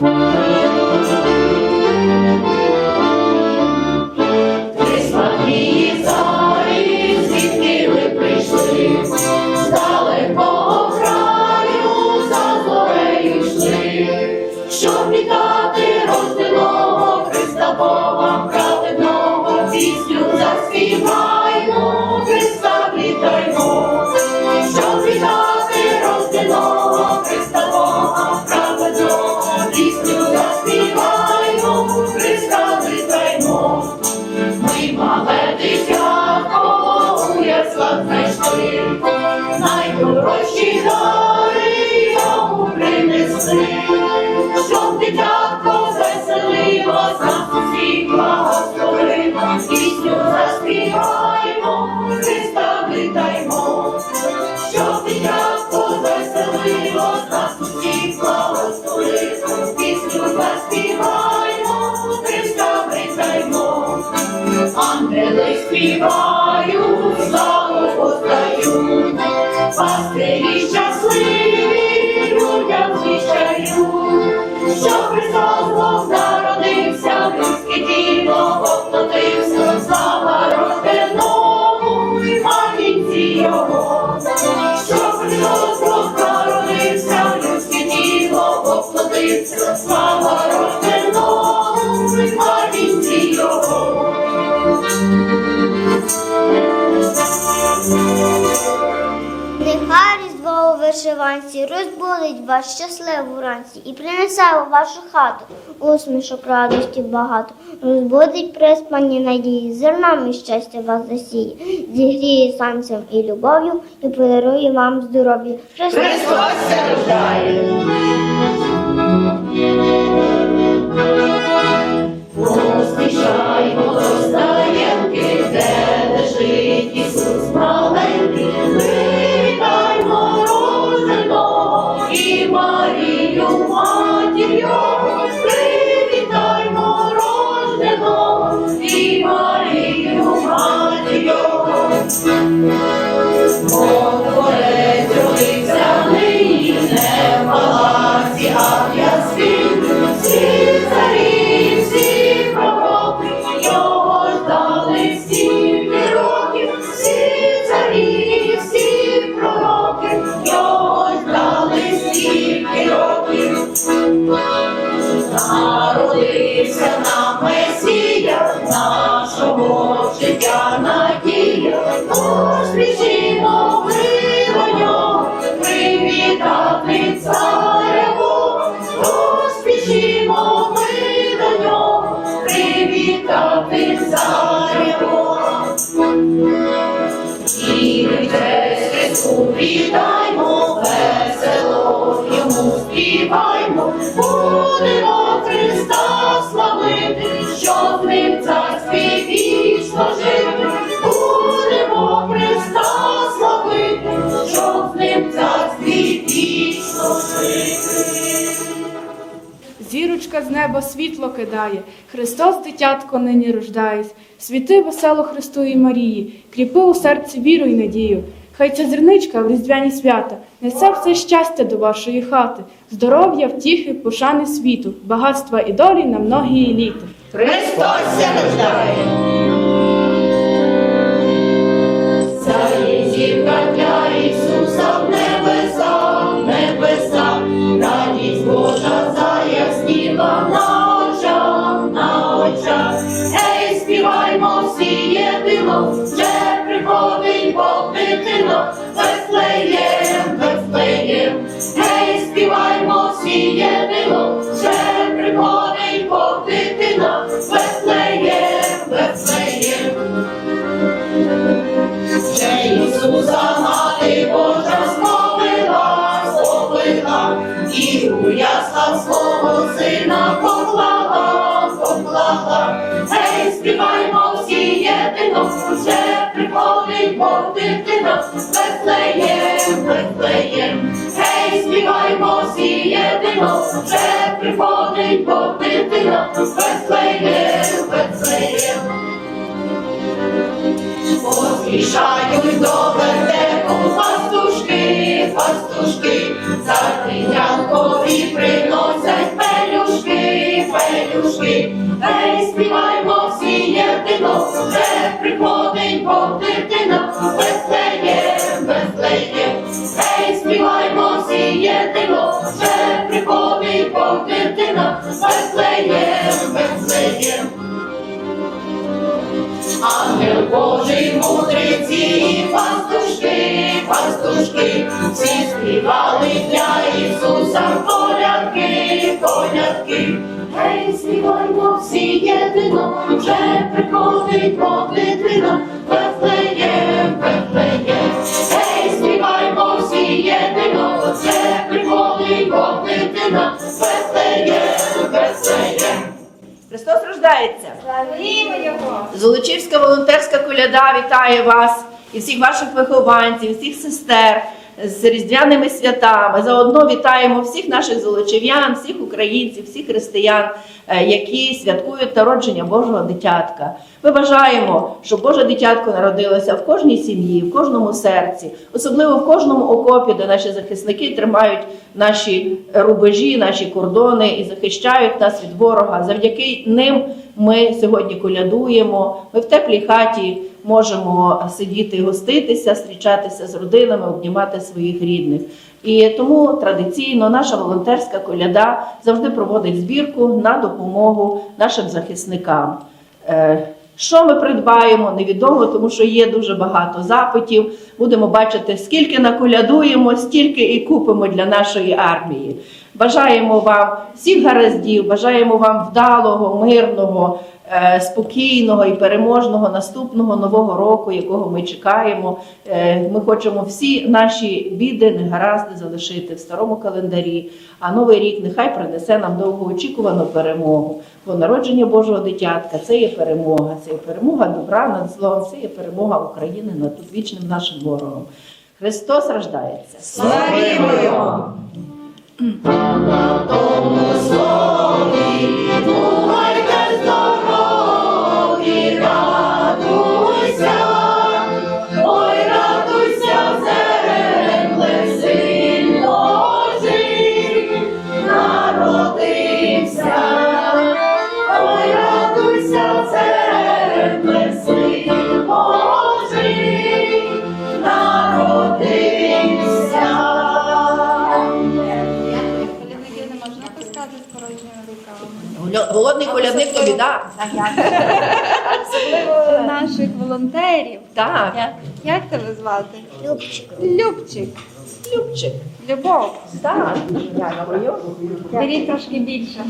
щоб вітати рожденого Христа Бога праведного, пісню заспіваймо, найдорожчі дари йому принесли, щоб дитятко веселило, нас усіх благословило, пісню заспіваємо, Христа вітаймо, щоб дитятко веселило, нас усіх благословило, пісню заспіваємо, Христа вітаймо. Ангели співають, славу познають, пастирі щасливі людям звіщають, що Христос Бог у розбудить вас щасливу вранці і принесе у вашу хату усмішок радості багато, розбудить приспані надії, зерном і щастя вас засіє, зігріє сонцем і любов'ю і подарує вам здоров'я. Христос рождає. Привітати цареву. І честь вітаймо, весело йому співаймо, будемо Христа славити, Зірочка з неба світло кидає, Христос, дитятко, нині рождаєсь. Світи весело Христу і Марії, кріпи у серці віру й надію. Хай ця зерничка в різдвяні свята несе все щастя до вашої хати, здоров'я, втіхи, пошани світу, багатства і долі на многії літа. Христос се рождає. Царі зірка для Вже приходить, бо дитина Веслеє, веслеє. Поспішають до вертепу пастушки, пастушки, Зартинянкові приносять пелюшки, пелюшки, Ей, співаймо всі єдино. Ангел Божий, мудреці, пастушки, пастушки, всі співали для Ісуса колядки, колядки. Гей, співаймо всі єдино, вже приходить Бог дитина, рождається. Славімо його! Золочівська волонтерська коляда вітає вас і всіх ваших вихованців, всіх сестер з різдвяними святами. Заодно вітаємо всіх наших золочів'ян, всіх українців, всіх християн, е, які святкують народження Божого дитятка. Ми бажаємо, щоб Боже дитятко народилося в кожній сім'ї, в кожному серці, особливо в кожному окопі, де наші захисники тримають наші рубежі, наші кордони і захищають нас від ворога. Завдяки ним ми сьогодні колядуємо. Ми в теплій хаті можемо сидіти гоститися, зустрічатися з родинами, обнімати своїх рідних. І тому традиційно наша волонтерська коляда завжди проводить збірку на допомогу нашим захисникам. Е, Що ми придбаємо, невідомо, тому що є дуже багато запитів. Будемо бачити, скільки наколядуємо, стільки і купимо для нашої армії. Бажаємо вам всіх гараздів, бажаємо вам вдалого, мирного, е, спокійного і переможного наступного нового року, якого ми чекаємо. Е, Ми хочемо всі наші біди, негаразди залишити в старому календарі. А новий рік нехай принесе нам довгоочікувану перемогу. Бо народження Божого дитятка це є перемога, це є перемога добра над злом, це є перемога України над вічним нашим ворогом. Христос рождається. Славімо його! На тому слові, тобі да. Особливо наших волонтерів. Так, Як, як тебе звати? Любчик. Любчик. Любчик. Любов. Так, дякую. Беріть трошки більше.